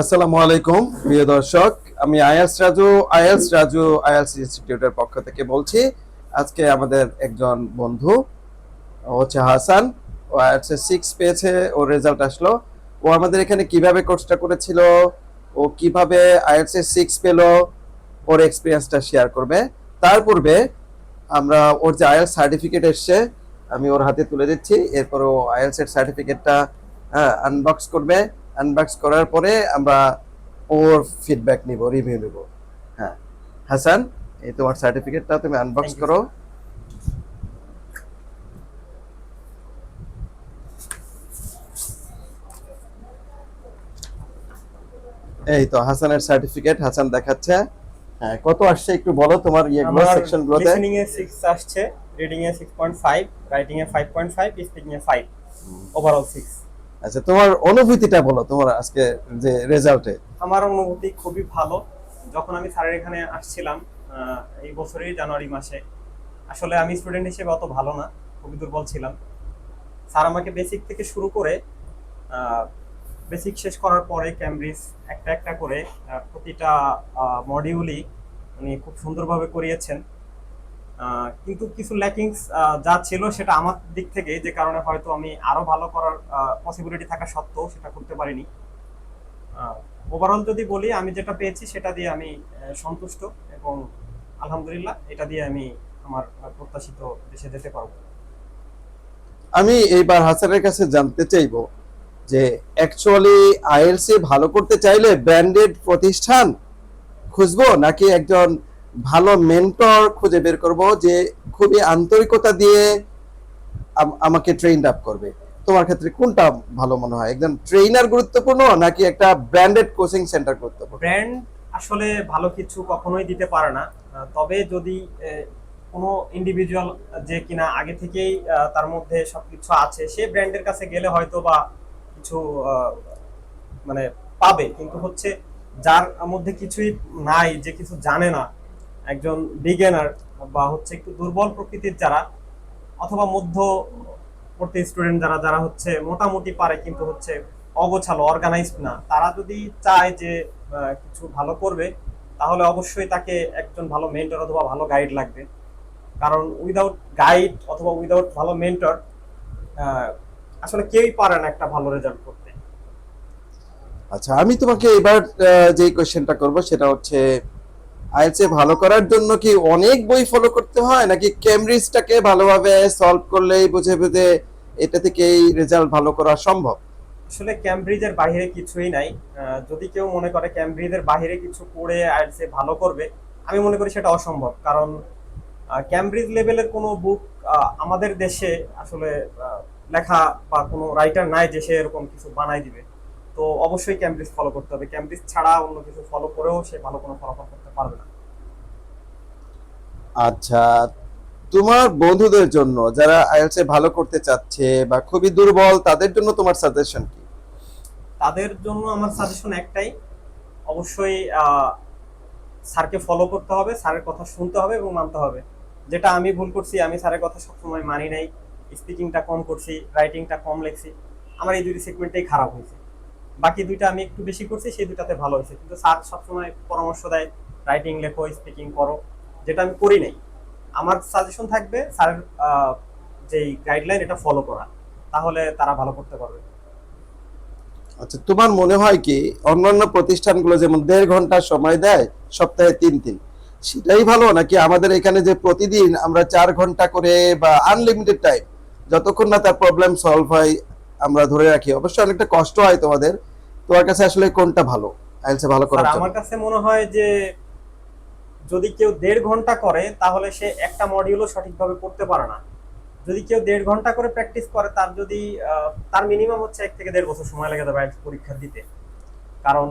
আসসালামু আলাইকুম, প্রিয় দর্শক। আমি আয়াস রাজু আয়াস রাজু আয়াস ইনস্টিটিউটের পক্ষ থেকে বলছি, আজকে আমাদের একজন বন্ধু, ও হচ্ছে হাসান, ও আয়াসে সিক্স পেয়েছে, ওর রেজাল্ট আসলো। ও আমাদের এখানে কীভাবে কোর্সটা করেছিল, ও কীভাবে আয়াসে সিক্স পেল, ওর এক্সপিরিয়েন্সটা শেয়ার করবে। তার পূর্বে আমরা ওর যে আয়াস সার্টিফিকেট এসছে, আমি ওর হাতে তুলে দিচ্ছি, এরপর ও আইএলস এর সার্টিফিকেটটা আনবক্স করবে। আনবক্স করার পরে আমরা ওর ফিডব্যাক নিব রিভিউ নিব। হ্যাঁ। হাসান এই তোমার সার্টিফিকেটটা তুমি আনবক্স করো। এই তো হাসানের সার্টিফিকেট হাসান দেখাচ্ছে। হ্যাঁ কত আসছে একটু বলো তোমার ইয়েগুলো আমার সেকশন গুলোতে লিসেনিং এ 6 আসছে রিডিং এ 6.5 রাইটিং এ 5.5 স্পিকিং এ 5 ওভারঅল 6 আচ্ছা তোমার অনুভূতিটা বলো, তোমার আজকে যে রেজাল্টে আমার অনুভূতি খুবই ভালো। যখন আমি স্যারের এখানে আসছিলাম এই বছরের জানুয়ারি মাসে, আসলে আমি স্টুডেন্ট হিসেবে অত ভালো না, খুবই দুর্বল ছিলাম। স্যার আমাকে বেসিক থেকে শুরু করে বেসিক শেষ করার পরে ক্যামব্রিজ একটা একটা করে প্রতিটা মডিউলই উনি খুব সুন্দরভাবে করিয়েছেন। কিন্তু কিছু ল্যাকিংস যা ছিল সেটা আমার দিক থেকে যে কারণে হয়তো আমি আরও ভালো করার পসিবিলিটি থাকা সত্ত্বেও সেটা করতে পারিনি। ওভারঅল যদি বলি, আমি যেটা পেয়েছি সেটা দিয়ে আমি সন্তুষ্ট এবং আলহামদুলিল্লাহ এটা দিয়ে আমি আমার প্রত্যাশিত দেশে যেতে পারব। আমি এইবার হাসানের কাছে জানতে চাইব যে অ্যাকচুয়ালি আইএলসি ভালো করতে চাইলে ব্র্যান্ডেড প্রতিষ্ঠান খুঁজবো নাকি একজন ভালো মেন্টর খুঁজে বের করব যে খুবই আন্তরিকতা দিয়ে আমাকে ট্রেন্ড আপ করবে। তোমার ক্ষেত্রে কোনটা ভালো মনে হয়? একদম ট্রেনার গুরুত্বপূর্ণ নাকি একটা ব্র্যান্ডেড কোচিং সেন্টার গুরুত্বপূর্ণ? ব্র্যান্ড আসলে ভালো কিছু কখনোই দিতে পারে না। তবে যদি কোনো ইন্ডিভিজুয়াল যে কিনা আগে থেকেই তার মধ্যে সবকিছু আছে, সে ব্র্যান্ডের কাছে গেলে হয়তো বা কিছু মানে পাবে। কিন্তু হচ্ছে যার মধ্যে কিছুই নাই, যে কিছু জানে না একজন বিজ্ঞানার বা হচ্ছে একটু দুর্বল প্রকৃতির যারা, অথবা মধ্যবর্তী স্টুডেন্ট যারা যারা হচ্ছে মোটামুটি পারে কিন্তু হচ্ছে অগোছালো অর্গানাইজড না, তারা যদি চায় যে কিছু ভালো করবে, তাহলে অবশ্যই তাকে একজন ভালো মেন্টর অথবা ভালো গাইড লাগবে। কারণ উইদাউট গাইড অথবা উইদাউট ভালো মেন্টর আসলে কেউই পারে না একটা ভালো রেজাল্ট করতে। আচ্ছা আমি তোমাকে এবার যে কোশ্চেনটা করব, সেটা হচ্ছে আইএলসে ভালো করার জন্য কি অনেক বই ফলো করতে হয়? নাকি ক্যামব্রিজটাকে ভালোভাবে সলভ করলেই বুঝে বুঝে এটা থেকেই রেজাল্ট ভালো করা সম্ভব? আসলে ক্যামব্রিজের বাইরে কিছুই নাই। যদি কেউ মনে করে ক্যামব্রিজের বাইরে কিছু পড়ে আইএলসে ভালো করবে, আমি মনে করি সেটা অসম্ভব। কারণ ক্যামব্রিজ লেভেলের কোনো বুক আমাদের দেশে আসলে লেখা বা কোনো রাইটার নাই যে সে এরকম কিছু বানাই দিবে। তো অবশ্যই ক্যামব্রিজ ফলো করতে হবে। ক্যামব্রিজ ছাড়া অন্য কিছু ফলো করেও সে ভালো কোনো ফলাফল করতে পারবে না। আচ্ছা তোমার বন্ধুদের জন্য যারা আইএলসে ভালো করতে চাচ্ছে বা খুবই দুর্বল তাদের জন্য তোমার সাজেশন কি? তাদের জন্য আমার সাজেশন একটাই। অবশ্যই স্যারকে ফলো করতে হবে স্যারের কথা শুনতে হবে এবং মানতে হবে। যেটা আমি ভুল করছি আমি স্যারের কথা সবসময় মানি নাই। স্পিকিংটা কম করছি রাইটিংটা কম লিখছি। আমার এই দুটি সেগমেন্টটাই খারাপ হয়েছে। বাকি দুইটা আমি একটু বেশি করছি সেই দুটাতে ভালো হয়েছে। কিন্তু স্যার সবসময় পরামর্শ দেয় রাইটিং লেখো স্পিকিং করো যেটা আমি করি নাই। আমার সাজেশন থাকবে স্যারের আহ, যেই গাইডলাইন এটা ফলো করা তাহলে তারা ভালো করতে পারবে। আচ্ছা তোমার মনে হয় কি অন্যান্য প্রতিষ্ঠানগুলো যেমন দেড় ঘণ্টা সময় দেয় সপ্তাহে তিন দিন সেটাই ভালো? নাকি আমাদের এখানে যে প্রতিদিন আমরা চার ঘণ্টা করে বা আনলিমিটেড টাইম যতক্ষণ না তার প্রবলেম সলভ হয় আমরা ধরে রাখি। অবশ্যই অনেকটা কষ্ট হয় তোমাদের। তোমার কাছে আসলে কোনটা ভালো? আইএলসে ভালো করার জন্য। আমার কাছে মনে হয় যে যদি কেউ দেড় ঘণ্টা করে তাহলে সে একটা মডিউলও সঠিকভাবে করতে পারে না। যদি কেউ দেড় ঘণ্টা করে প্র্যাকটিস করে তার যদি তার মিনিমাম হচ্ছে এক থেকে দেড় বছর সময় লেগে যাবে IELTS পরীক্ষা দিতে। কারণ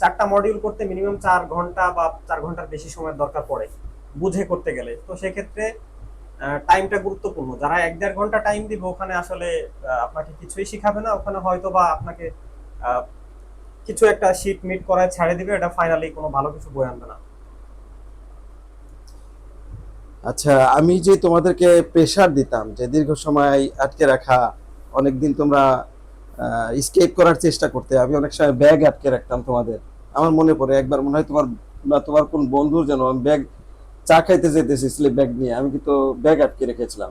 চারটা মডিউল করতে মিনিমাম চার ঘণ্টা বা চার ঘণ্টার বেশি সময়ের দরকার পড়ে বুঝে করতে গেলে। তো সেক্ষেত্রে টাইমটা গুরুত্বপূর্ণ। যারা এক দেড় ঘণ্টা টাইম দিবে, ওখানে আসলে আপনাকে কিছুই শিখাবে না। ওখানে হয়তো বা আপনাকে কিছু একটা শীট মিট করায় ছাড়ে দিবে। এটা ফাইনালি কোনো ভালো কিছু বই আনবে না। আচ্ছা আমি যে তোমাদেরকে প্রেশার দিতাম, যে দীর্ঘ সময় আটকে রাখা, অনেকদিন তোমরা স্কেপ করার চেষ্টা করতে, আমি অনেক সময় ব্যাগ আটকে রাখতাম তোমাদের। আমার মনে পড়ে, একবার মনে হয় তোমার বা তোমার কোন বন্ধুর যেন ব্যাগ চা খাইতে যেতেছি স্লিপ ব্যাগ নিয়ে। আমি কিন্তু ব্যাগ আটকে রেখেছিলাম।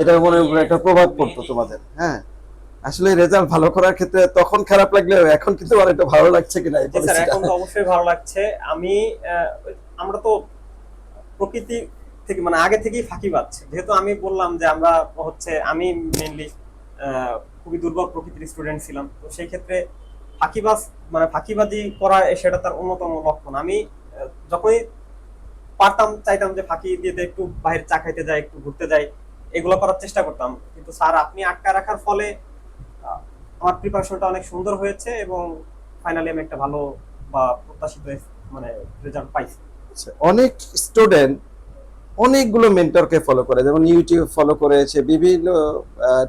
এটা মনে হয় একটা প্রভাব পড়তো তোমাদের। হ্যাঁ? আসলে রেজাল্ট ভালো করার ক্ষেত্রে তখন খারাপ লাগলেও এখন কিন্তু আমার এটা ভালো লাগছে কিনা স্যার এখন তো অবশ্যই ভালো লাগছে। আমি আমরা তো প্রকৃতি থেকে মানে আগে থেকেই ফাঁকি পাচ্ছি। যেহেতু আমি বললাম যে আমরা হচ্ছে আমি মেনলি খুবই দুর্বল প্রকৃতির স্টুডেন্ট ছিলাম। তো সেই ক্ষেত্রে ফাঁকিবাজ মানে ফাঁকিবাজি করা সেটা তার অন্যতম লক্ষণ। আমি যখনই পারতাম চাইতাম যে ফাঁকি দিয়ে একটু বাইরে চা খাইতে যাই একটু ঘুরতে যাই এগুলো করার চেষ্টা করতাম। কিন্তু স্যার আপনি আটকা রাখার ফলে আমার প্রিপারেশনটা অনেক সুন্দর হয়েছে এবং ফাইনালি আমি একটা ভালো বা প্রত্যাশিত মানে রেজাল্ট পাইছি। আচ্ছা, অনেক স্টুডেন্ট অনেকগুলো মেন্টরকে ফলো করে যেমন ইউটিউব ফলো করেছে বিভিন্ন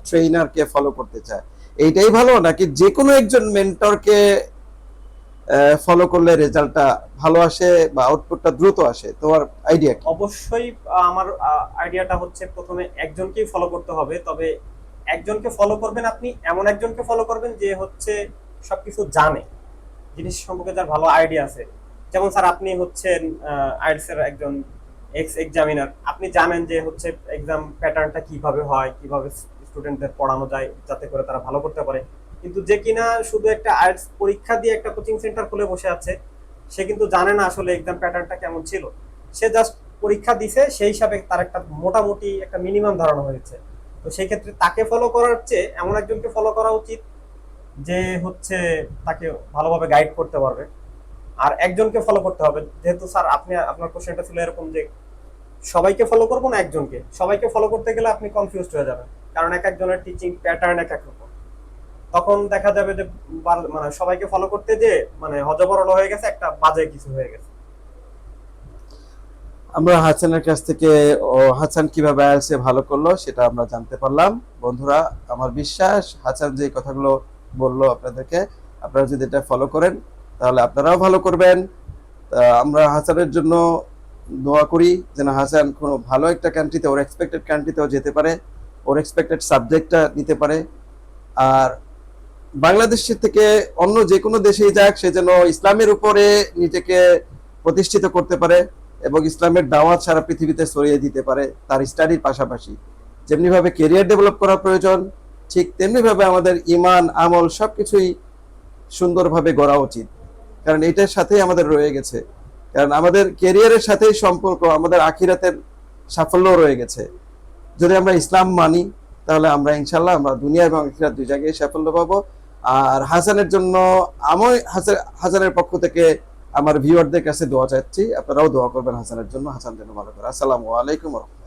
ট্রেনারকে ফলো করতে চায়। এইটাই ভালো নাকি যে কোনো একজন মেন্টরকে ফলো করলে রেজাল্টটা ভালো আসে বা আউটপুটটা দ্রুত আসে। তোমার আইডিয়া কি? অবশ্যই আমার আইডিয়াটা হচ্ছে প্রথমে একজনকেই ফলো করতে হবে। তবে একজনকে ফলো করবেন আপনি, এমন একজনকে ফলো করবেন যে হচ্ছে সবকিছু জানে, জিনিস সম্পর্কে যার ভালো আইডিয়া আছে। যেমন স্যার, আপনি হচ্ছেন আইএলস এর একজন এক্স এক্সামিনার আপনি জানেন যে হচ্ছে এক্সাম প্যাটার্নটা কীভাবে হয়, কীভাবে স্টুডেন্টদের পড়ানো যায়, যাতে করে তারা ভালো করতে পারে। কিন্তু যে কিনা শুধু একটা আর্টস পরীক্ষা দিয়ে একটা কোচিং সেন্টার খুলে বসে আছে, সে কিন্তু জানে না আসলে এক্সাম প্যাটার্নটা কেমন ছিল। সে জাস্ট পরীক্ষা দিছে, সেই হিসাবে তার একটা মোটামুটি একটা মিনিমাম ধারণা হয়েছে। তো সেই ক্ষেত্রে তাকে ফলো করার চেয়ে এমন একজনকে ফলো করা উচিত যে হচ্ছে তাকে ভালোভাবে গাইড করতে পারবে। আর একজনকে ফলো করতে হবে। যেহেতু স্যার, আপনি আপনার কোশ্চেনটা ছিল এরকম যে সবাইকে ফলো করব না একজনকে? সবাইকে ফলো করতে গেলে আপনি কনফিউজড হয়ে যাবেন। কারণ এক একজনের টিচিং প্যাটার্ন এক এক রকম। তখন দেখা যাবে যে মানে সবাইকে ফলো করতে যে মানে হজবরল হয়ে গেছে, একটা বাজে কিছু হয়ে গেছে। আমরা হাসানের কাছ থেকে, ও হাসান কীভাবে আইএলসে ভালো করল, সেটা আমরা জানতে পারলাম। বন্ধুরা, আমার বিশ্বাস, হাসান যে কথাগুলো বলল আপনাদেরকে, আপনারা যদি এটা ফলো করেন, তাহলে আপনারাও ভালো করবেন। আমরা হাসানের জন্য দোয়া করি যেন হাসান কোনো ভালো একটা কান্ট্রিতে ওর এক্সপেক্টেড কান্ট্রিতেও যেতে পারে, ওর এক্সপেক্টেড সাবজেক্টটা নিতে পারে। আর বাংলাদেশের থেকে অন্য যে কোনো দেশেই যাক, সে যেন ইসলামের উপরে নিজেকে প্রতিষ্ঠিত করতে পারে এবং ইসলামের দাওয়াত সারা পৃথিবীতে ছড়িয়ে দিতে পারে তার স্টাডির পাশাপাশি। যেমনি ভাবে কেরিয়ার ডেভেলপ করা প্রয়োজন, ঠিক তেমনি ভাবে আমাদের ইমান, আমল সবকিছুই সুন্দরভাবে গড়া উচিত। কারণ এটার সাথেই আমাদের রয়ে গেছে। কারণ আমাদের কেরিয়ারের সাথেই সম্পর্ক, আমাদের আখিরাতের সাফল্য রয়ে গেছে। যদি আমরা ইসলাম মানি, তাহলে আমরা ইনশাল্লাহ আমরা দুনিয়া এবং আখিরাত দুই জায়গায় সাফল্য পাবো। আর হাসানের জন্য আমি হাসান হাসানের পক্ষ থেকে আমার ভিউয়ারদের কাছে দোয়া চাচ্ছি। আপনারাও দোয়া করবেন হাসানের জন্য। হাসান যেন ভালো করে। আসসালামু আলাইকুম রহমতুল্লাহ।